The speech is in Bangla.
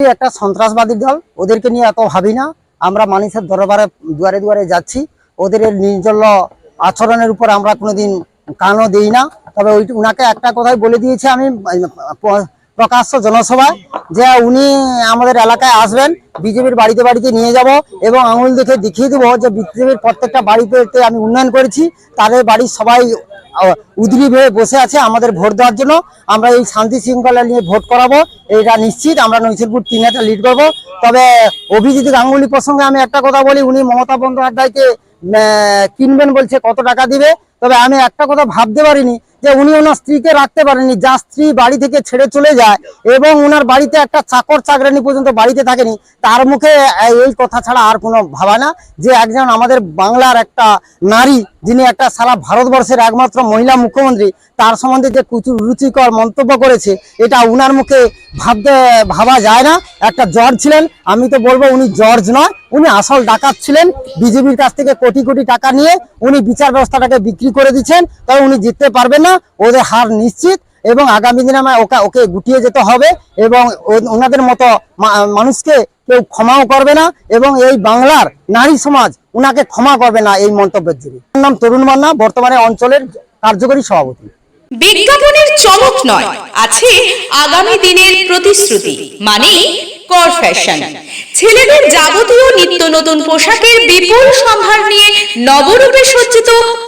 একটা সন্ত্রাসবাদী দল, ওদেরকে নিয়ে এত ভাবি না। আমরা মানুষের দরবারে, দুয়ারে দুয়ারে যাচ্ছি। ওদের নির্জল আচরণের উপর আমরা কোনোদিন কানও দিই না। তবে ওই উনাকে একটা কথাই বলে দিয়েছি আমি, প্রকাশ্য জনসভায়, যে উনি আমাদের এলাকায় আসবেন, বিজেপির বাড়িতে বাড়িতে নিয়ে যাব এবং আঙুল দেখে দেখিয়ে দেবো যে বিজেপির প্রত্যেকটা বাড়িতে আমি উন্নয়ন করেছি। তাদের বাড়ির সবাই আহ, উদ্গ্রীব হয়ে বসে আছে আমাদের ভোট দেওয়ার জন্য। আমরা এই শান্তি শৃঙ্খলা নিয়ে ভোট করাবো এটা নিশ্চিত। আমরা নৈশিরপুর তিন একটা লিড করব। তবে অভিজিৎ গাঙ্গুলি প্রসঙ্গে আমি একটা কথা বলি উনি মমতা বন্দ্যোপাধ্যায়কে কিনবেন বলছে কত টাকা দিবে। তবে আমি একটা কথা ভাবতে পারিনি যে উনি ওনার স্ত্রীকে রাখতে পারেনি যার স্ত্রী বাড়ি থেকে ছেড়ে চলে যায় এবং ওনার বাড়িতে একটা চাকর চাকরানি পর্যন্ত বাড়িতে থাকেনি, তার মুখে এই এই কথা ছাড়া আর কোনো ভাবা না যে একজন আমাদের বাংলার একটা নারী, যিনি একটা সারা ভারতবর্ষের একমাত্র মহিলা মুখ্যমন্ত্রী, তার সম্বন্ধে যে কুচু রুচিকর মন্তব্য করেছে, এটা উনার মুখে ভাবতে, ভাবা যায় না। একটা জর্জ ছিলেন, আমি তো বলব উনি জর্জ নয়, উনি আসল ডাকাত ছিলেন। বিজেপির কাছ থেকে কোটি কোটি টাকা নিয়ে উনি বিচার ব্যবস্থাটাকে বিক্রি করে দিচ্ছেন তাই উনি জিততে পারবেন না। ওদের হার নিশ্চিত এবং আগামী দিনে আমার ওকে ওকে গুটিয়ে যেতে হবে এবং ওনাদের মতো মানুষকে কেউ ক্ষমাও করবে না এবং এই বাংলার নারী সমাজ উনাকে ক্ষমা করবে না এই মন্তব্যের জন্য নাম তরুণ মান্না, বর্তমানে অঞ্চলের কার্যকরী সভাপতি। বিজ্ঞাপনের চমক নয়, আছে আগামী দিনের প্রতিশ্রুতি মানে কর ফ্যাশন ছেলেদের যাবতীয় নিত্য নতুন পোশাকের বিপুল সম্ভার নিয়ে নবরূপে সজ্জিত